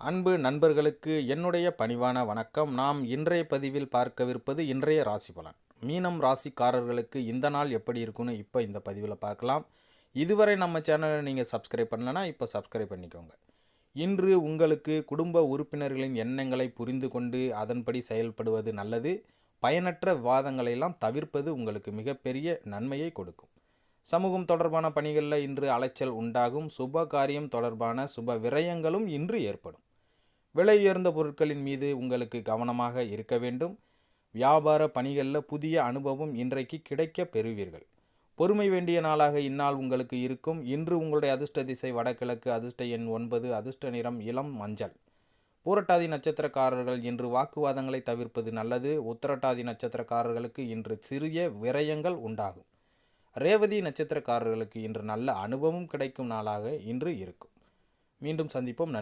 அன்பு நண்பர்களுக்கு என்னுடைய பணிவான வணக்கம். நாம் இன்றைய பதிவில் பார்க்கவிருப்பது இன்றைய ராசி பலன். மீனம் ராசிக்காரர்களுக்கு இந்த நாள் எப்படி இருக்குன்னு இப்போ இந்த பதிவில் பார்க்கலாம். இதுவரை நம்ம சேனலை நீங்கள் சப்ஸ்கிரைப் பண்ணலன்னா இப்போ சப்ஸ்கிரைப் பண்ணிக்கோங்க. இன்று உங்களுக்கு குடும்ப உறுப்பினர்களின் எண்ணங்களை புரிந்து கொண்டு அதன்படி செயல்படுவது நல்லது. பயனற்ற விவாதங்களையெல்லாம் தவிர்ப்பது உங்களுக்கு மிகப்பெரிய நன்மையை கொடுக்கும். சமூகம் தொடர்பான பணிகளில் இன்று அலைச்சல் உண்டாகும். சுப காரியம் தொடர்பான சுப விரயங்களும் இன்று ஏற்படும். விலை உயர்ந்த பொருட்களின் மீது உங்களுக்கு கவனமாக இருக்க வேண்டும். வியாபார பணிகளில் புதிய அனுபவம் இன்றைக்கு கிடைக்க பெறுவீர்கள். பொறுமை வேண்டிய நாளாக இந்நாள் உங்களுக்கு இருக்கும். இன்று உங்களுடைய அதிர்ஷ்ட திசை வடகிழக்கு அதிர்ஷ்ட எண் ஒன்பது அதிர்ஷ்ட நிறம் இளம் மஞ்சள். பூரட்டாதி நட்சத்திரக்காரர்கள் இன்று வாக்குவாதங்களை தவிர்ப்பது நல்லது. உத்தரட்டாதி நட்சத்திரக்காரர்களுக்கு இன்று சிறிய விரயங்கள் உண்டாகும். ரேவதி நட்சத்திரக்காரர்களுக்கு இன்று நல்ல அனுபவம் கிடைக்கும் நாளாக இன்று இருக்கும். மீண்டும் சந்திப்போம். நன்றி.